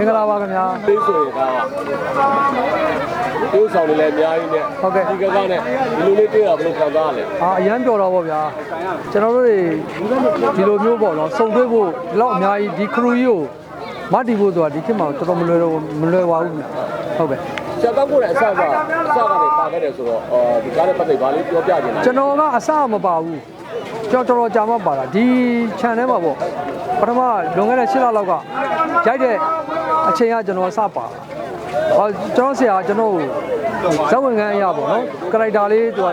မင်္ဂလာပါခင်ဗျာသေးဆိုရင်ကတိုးဆောင်နေလဲအများကြီးနဲ့ဟုတ်ကဲ့ဒီကကနဲ့ဒီလိုလေးတွေ့တာဘယ်လိုခံစားရလဲအာအရန်ပျော်တော့ဗောဗျာကျွန်တော်တို့တွေဒီလိုမျိုးပေါ့နော်စုံတွေ့ဖို့ဒီလောက်အများကြီးဒီခရူကြီးကိုမတ်တီဖို့ဆိုတာဒီခေတ်မှာတော်တော်မလွယ်တော့မလွယ်ပါဘူးခင်ဗျဟုတ်ကဲ့ဆရာတောက်ကိုလည်းအဆကအဆကနေပါခဲ့တယ်ဆိုတော့အော်ဒီကားနဲ့ပတ်သက်ဘာလေးပြောပြချင်လဲကျွန်တော်ကအစမပါဘူး ကျွန်တော်တော်တော်ကြာမှပါတာဒီ channel မှာပေါ့ပထမလွန်ခဲ့တဲ့6လလောက်ကရိုက်တဲ့အချိန်ကကျွန်တော်အစပါတာဟောကျွန်တော်ဆရာကကျွန်တော်ဇဝင်ခန်းအရာပေါ့နော်ကရိုက်တာလေးသူက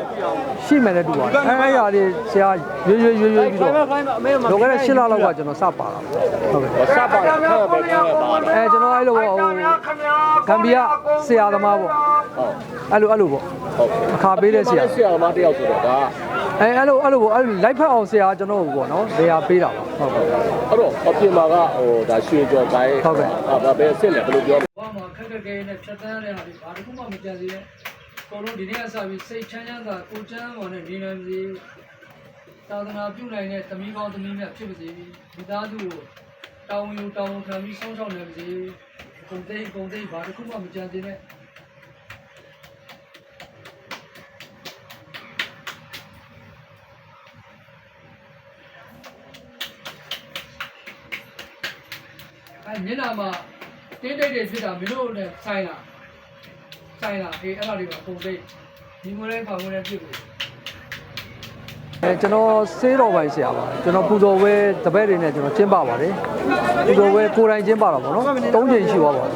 ရှိမယ်နဲ့တူပါတယ်အဲအဲ့ရလေးဆရာရွရွရွရွပြီးတော့လွန်ခဲ့တဲ့6လလောက်ကကျွန်တော်စပါတာဟုတ်ကဲ့စပါတာခက်ပဲခက်ပဲပါတာအဲကျွန်တော်အဲ့လိုပေါ့ဟိုဂမ်ဘီယာဆရာသမားပေါ့ဟုတ်အဲ့လိုအဲ့လိုပေါ့ဟုတ်အခါပေးတဲ့ဆရာဆရာသမားတယောက်ဆိုတော့ဒါ အဲအဲ့လိုအဲ့လိုပေါ့အဲ့လိုလိုက်ဖက်အောင်ဆရာကျွန်တော်ပေါ့နော်နေရာပေးတာပါဟုတ်ကဲ့အဲ့တော့အပြင်မှာကဟိုဒါရွှေကြော်တိုင်းဟုတ်ကဲ့အာဒါပဲအစ်စ်လဲဘယ်လိုပြောလဲဘာမှခက်ခက်ခဲနဲ့ဖြတ်တန်းရတဲ့ဟာတွေဘာတစ်ခုမှမကြံစေနဲ့ကိုလုံးဒီနေ့အစပြီးစိတ်ချမ်းချမ်းသာကိုချမ်းပေါ်နဲ့နေနိုင်စေသာသနာပြုနိုင်တဲ့သမီးကောင်းသမီးမြတ်ဖြစ်ပါစေမိသားစုကိုတောင်းယူတောင်းခံပြီးဆုံးရှောက်နိုင်ပါစေဂုံသိမ်းဂုံသိမ်းဘာတစ်ခုမှမကြံစေနဲ့ အဲမျက်နှာမှာတင်းတိတ်တွေဖြစ်တာမင်းတို့နဲ့ဆိုင်လာဆိုင်လာအေးအဲ့ဒါတွေပါပုံသိဒီမွေးလေးပါမွေးလေးဖြစ်ပြီအဲကျွန်တော်စေးတော်ပိုင်းဆရာပါကျွန်တော်ပူဇော်ဝဲတပည့်တွေနဲ့ကျွန်တော်ကျင်းပပါတယ်ပူဇော်ဝဲကိုယ်တိုင်ကျင်းပတာပေါ့နော်၃ချိန်ရှိသွားပါပြီ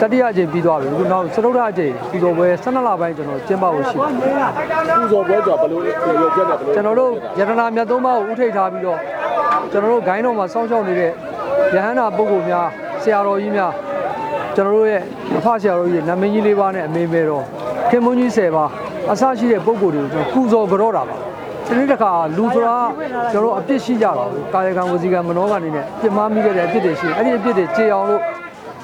တတိယချိန်ပြီးသွားပြီအခုနောက်စတုဒ္ဓအချိန်ပူဇော်ဝဲ12လပိုင်းကျွန်တော်ကျင်းပဖို့ရှိတယ်ပူဇော်ပွဲကြောင့်ဘယ်လိုလဲရွှေကြော်နဲ့ဘယ်လိုကျွန်တော်တို့ယတနာမြတ်သုံးပါးကိုဥထိတ်ထားပြီးတော့ကျွန်တော်တို့ဂိုင်းတော်မှာစောင့်ရှောက်နေတဲ့ ယဟန္တာပုဂ္ဂိုလ်များဆရာတော်ကြီးများကျွန်တော်တို့ရဲ့အဖဆရာတော်ကြီးနာမည်ကြီးလေးပါးနဲ့အမေမဲတော်ခင်မွန်းကြီး10ပါးအစရှိတဲ့ပုဂ္ဂိုလ်တွေကိုကျွန်တော်ပူဇော်ကြောတာပါဒီနေ့တခါလူဆိုတာကျွန်တော်တို့အပြစ်ရှိကြတာဘူးကာယကံဝစီကံမနောကံနေနဲ့ပြစ်မှားမိခဲ့တဲ့အပြစ်တွေရှိတယ်အဲ့ဒီအပြစ်တွေကြေအောင်လို့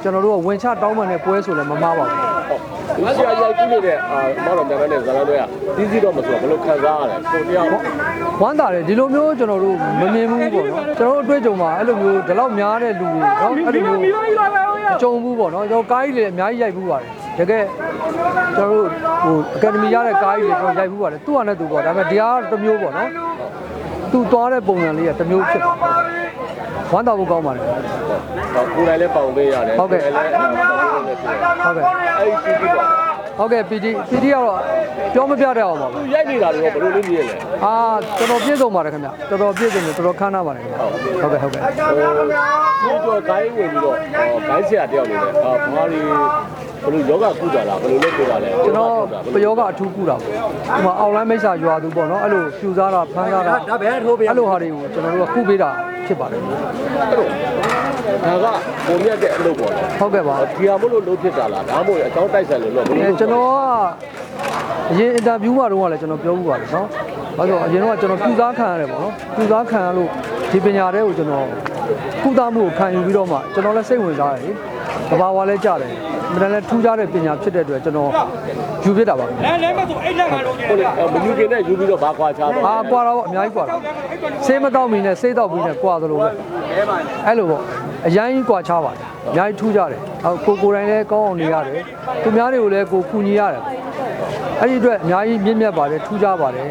ကျွန်တော်တို့ကဝင်ချတောင်းပန်တဲ့ပွဲဆိုလည်းမမှားပါဘူးဒီ ဆရာရိုက်ကြည့်နေတဲ့အာမတော်မြတ်နဲ့ဇာလန်တွေကစီးစီးတော့မဆိုဘယ်လိုခံစားရလဲကိုတရားဝမ်းသာတယ်ဒီလိုမျိုးကျွန်တော်တို့မမြင်ဘူးပေါ့နော်ကျွန်တော်တို့အတွေ့အကြုံမှာအဲ့လိုမျိုးဒီလောက်များတဲ့လူတွေနော်အဲ့လိုမျိုးအကြုံဘူးပေါ့နော်ကျွန်တော်ကားကြီးလည်းအများကြီးရိုက်ဘူးပါတယ်တကယ်ကျွန်တော်တို့ဟိုအကယ်ဒမီရတဲ့ကားကြီးတွေကျွန်တော်ရိုက်ဘူးပါတယ်သူ့အနေနဲ့သူပေါ့ဒါပေမဲ့တရားတစ်မျိုးပေါ့နော်သူသွားတဲ့ပုံစံလေးကတစ်မျိုးဖြစ်ပါတယ် ဝမ်းသာဖို့ကောင်းပါတယ်ဟောကိုယ်တိုင်လည်းပေါင်ပေးရတယ်ဟုတ်ကဲ့ကိုယ်တိုင်လည်းပေါင်ပေးရတယ်ဖြစ်တယ်ဟုတ်ကဲ့အဲ့ဒီဒီပေါ့ဟုတ်ကဲ့ PD PD ကတော့ပြောမပြတတ်အောင်ပါဘူးသူရိုက်နေတာတွေကဘယ်လိုလေးမြင်လဲအာတော်တော်ပြည့်စုံပါတယ်ခင်ဗျတော်တော်ပြည့်စုံတယ်တော်တော်ခမ်းနားပါတယ်ခင်ဗျဟုတ်ကဲ့ဟုတ်ကဲ့ဟိုဒီကြော်ဂိုင်းဝင်ပြီးတော့ဂိုင်းဆရာတယောက်နေတယ်အာဘာတွေ ဘယ်လိုယောဂကုတာလားဘယ်လိုလုပ်ကြတာလဲကျွန်တော်ပယောကအထူးကုတာပေါ့ဒီမှာ online မိတ်ဆာရွာသူပေါ့နော်အဲ့လိုဖြူစားတာဖမ်းစားတာဒါပဲထိုးပေးအဲ့လိုဟာတွေကိုကျွန်တော်တို့ကကုပေးတာဖြစ်ပါတယ်အဲ့တော့ဒါကပုံမြတ်တဲ့အလုပ်ပေါ့လေဟုတ်ကဲ့ပါဒီဟာမလို့လုပ်ဖြစ်တာလားဒါမှမဟုတ်အကြောင်းတိုက်ဆိုင်လို့လို့ဘယ်လိုအဲလုပ်ကျွန်တော်ကအရင်အင်တာဗျူးမှာတော့လည်းကျွန်တော်ပြောမှုပါတယ်နော်ဘာလို့အရင်တော့ကျွန်တော်ဖြူစားခံရတယ်ပေါ့နော်ဖြူစားခံရလို့ဒီပညာတွေကိုကျွန်တော်ကုသမှုကိုခံယူပြီးတော့မှကျွန်တော်လည်းစိတ်ဝင်စားတယ်လေကဘာဝါလည်းကြားတယ် မတန်လည်းထူးခြားတဲ့ပညာဖြစ်တဲ့အတွက်ကျွန်တော်ယူပြစ်တာပါလဲလဲမဆိုအဲ့လက်ကလုံးဟုတ်လေမယူခင်နဲ့ယူပြီးတော့ဘာခွာချားတော့အာကွာတော့အများကြီးကွာတော့ဆေးမတော့မီနဲ့ဆေးတော့ပြီးနဲ့ကွာသလိုပဲအဲ့လိုပေါ့အရင်ကြီးကွာချပါတယ်အများကြီးထူးကြတယ်အော်ကိုကိုယ်တိုင်လည်းကောင်းအောင်နေရတယ်သူများတွေကိုလည်းကိုကူညီရတယ် အဲ့ဒီအတွက်အများကြီးမြင့်မြတ်ပါတယ်ထူးကြပါတယ်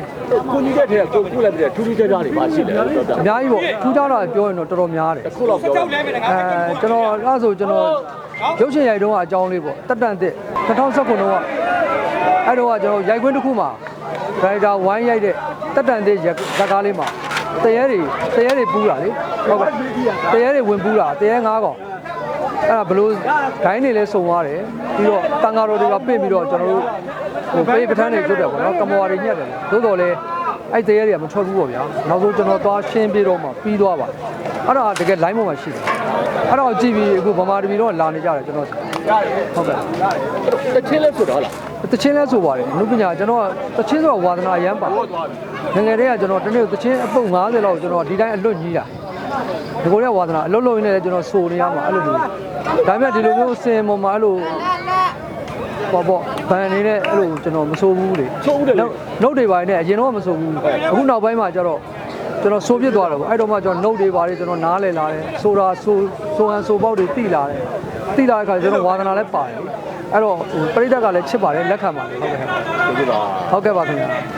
ကိုကြီးတဲ့ထဲကိုကုလိုက်တဲ့ထူးထူးခြားခြားတွေပါရှိတယ်လို့ပြောတာအများကြီးပေါ့ထူးကြတာပြောရင်တော့တော်တော်များတယ်ခုတော့ပြောကြောက်လဲမယ်ငါအဲကျွန်တော်အဲ့ဆိုကျွန်တော်ရုပ်ရှင်ရိုက်တုန်းကအကြောင်းလေးပေါ့တက်တန်တဲ့2019တုန်းကအဲ့တော့ကကျွန်တော်ရိုက်ခွင်းတစ်ခုမှာဒရိုက်တာဝိုင်းရိုက်တဲ့တက်တန်တဲ့ဇာတ်ကားလေးမှာတရေတွေတရေတွေပူးတာလေဟုတ်ကဲ့တရေတွေဝင်ပူးတာတရေ၅កောင် အဲ့ဒါဘလို့ဂိုင်းတွေလည်းစုံသွားတယ်ပြီးတော့တန်ဃာတော်တွေကပြင့်ပြီးတော့ကျွန်တော်တို့ဟိုပေးပထန်းတွေလုပ်တယ်ပေါ့နော်ကမော်ရီညက်တယ်သို့တော်လည်းအဲ့တရေတွေကမထွက်ဘူးပေါ့ဗျာနောက်ဆုံးကျွန်တော်သွားရှင်းပြတော့မှပြီးသွားပါတယ်အဲ့ဒါတကယ် line ပေါ်မှာရှိတယ်အဲ့တော့ကြည့်ပြီးအခုဗမာတပီတော့လာနေကြတယ်ကျွန်တော်ဟုတ်ကဲ့တချင်းလဲဆိုတော့ဟုတ်လားတချင်းလဲဆိုပါတယ်အနုပညာကျွန်တော်တချင်းဆိုတော့ဝါသနာအရမ်းပါငယ်ငယ်တည်းကကျွန်တော်တနေ့တချင်းအပုတ်90လောက်ကျွန်တော်ဒီတိုင်းအလွတ်ကြီးတာ ဒီကိုရဝါသနာအလွတ်လို့ရင်းနဲ့ကျွန်တော်စိုးနေရမှာအဲ့လိုမျိုးဒါပေမဲ့ဒီလိုမျိုးစင်ပေါ်မှာအဲ့လိုပေါ့ပေါ့ဗန်နေတဲ့အဲ့လိုကျွန်တော်မစိုးဘူးလေချုံးတယ်လေနှုတ်တွေပိုင်းနဲ့အရင်တော့မစိုးဘူးအခုနောက်ပိုင်းမှာကျတော့ကျွန်တော်ဆိုးပြစ်သွားတယ်ပေါ့အဲ့တော့မှကျွန်တော် note တွေပါတယ်ကျွန်တော်နားလည်လာတယ်ဆိုတာဆိုဆိုဟန်ဆိုပေါက်တွေတိလာတယ်တိလာတဲ့အခါကျကျွန်တော်ဝါသနာလည်းပါတယ်အဲ့တော့ဟိုပရိသတ်ကလည်းချစ်ပါတယ်လက်ခံပါတယ်ဟုတ်ကဲ့ကျေးဇူးပါဟုတ်ကဲ့ပါခင်ဗျာ